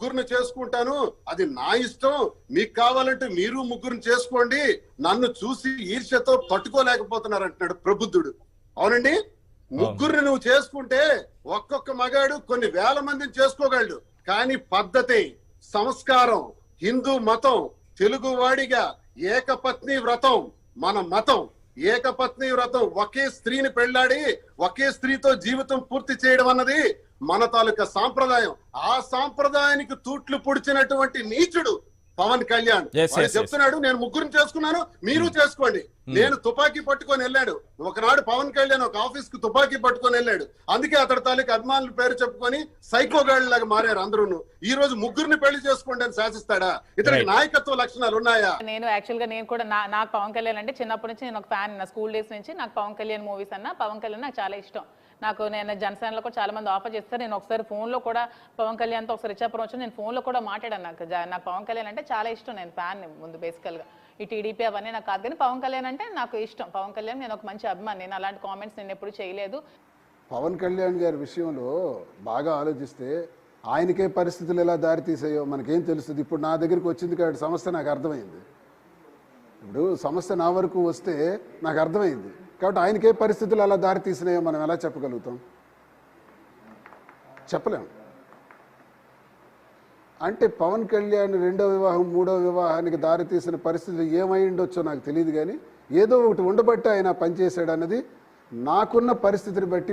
ముగ్గురిని చేసుకుంటాను. అది నా ఇష్టం. మీకు కావాలంటే మీరు ముగ్గురిని చేసుకోండి. నన్ను చూసి ఈర్ష్యతో తట్టుకోలేకపోతున్నారు అంటున్నాడు ప్రబుద్ధుడు. అవునండి? ముగ్గురిని నువ్వు చేసుకుంటే ఒక్కొక్క మగాడు కొన్ని వేల మందిని చేసుకోగలడు. కానీ పద్ధతి సంస్కారం హిందూ మతం తెలుగు వాడిగా ఏకపత్ని వ్రతం మన మతం. ఏకపత్ని వ్రతం ఒకే స్త్రీని పెళ్ళాడి ఒకే స్త్రీతో జీవితం పూర్తి చేయడం అన్నది మన తాలూకా సాంప్రదాయం. ఆ సాంప్రదాయానికి తూట్లు పొడిచినటువంటి నీచుడు పవన్ కళ్యాణ్. చెప్తున్నాడు నేను ముగ్గురిని చేసుకున్నాను మీరు చేసుకోండి. నేను తుపాకీ పట్టుకొని వెళ్ళాడు. కళ్యాణ్ ఒక ఆఫీస్కు తుపాకీ పట్టుకొని వెళ్ళాడు. అందుకే అతడి తాలూకు అభిమానుల పేరు చెప్పుకొని సైకో లాగా మారారు అందరూ ఈ రోజు ముగ్గురిని పెళ్ళి చేసుకోండి అని శాసిస్తాడా? ఇతనికి. నాయకత్వ లక్షణాలు ఉన్నాయా? నేను యాక్చువల్గా నేను కూడా నా నాకు పవన్ కళ్యాణ్ అంటే చిన్నప్పటి నుంచి నేను ఒక ఫ్యాన్ నా స్కూల్ డేస్ నుంచి నాకు పవన్ కళ్యాణ్ మూవీస్ అన్న పవన్ కళ్యాణ్ నాకు చాలా ఇష్టం. నాకు నేను జనసేనలో కూడా చాలా మంది ఆఫర్ చేస్తారు. నేను ఒకసారి ఫోన్లో కూడా పవన్ కళ్యాణ్తో ఒకసారి ఇచ్చాపురం వచ్చి నేను ఫోన్లో కూడా మాట్లాడాను. నాకు నాకు పవన్ కళ్యాణ్ అంటే చాలా ఇష్టం. నేను ఫ్యాన్ ముందు బేసికల్గా. ఈ టీడీపీ అవన్నీ నాకు కాదు. కానీ పవన్ కళ్యాణ్ అంటే నాకు ఇష్టం. పవన్ కళ్యాణ్ నేను ఒక మంచి అభిమాని. నేను అలాంటి కామెంట్స్ నేను ఎప్పుడు చేయలేదు. పవన్ కళ్యాణ్ గారి విషయంలో బాగా ఆలోచిస్తే ఆయనకే పరిస్థితులు ఎలా దారి తీసాయో మనకేం తెలుస్తుంది? ఇప్పుడు నా దగ్గరికి వచ్చింది కాబట్టి సమస్య నాకు అర్థమైంది. ఇప్పుడు సమస్య నా వరకు వస్తే నాకు అర్థమైంది. కాబట్టి ఆయనకే పరిస్థితులు అలా దారి తీసినాయో మనం ఎలా చెప్పగలుగుతాం? చెప్పలేం. అంటే పవన్ కళ్యాణ్ రెండో వివాహం మూడో వివాహానికి దారితీసిన పరిస్థితి ఏమై ఉండొచ్చో నాకు తెలియదు కానీ ఏదో ఒకటి ఉండబట్టి ఆయన పనిచేశాడు అన్నది నాకున్న పరిస్థితిని బట్టి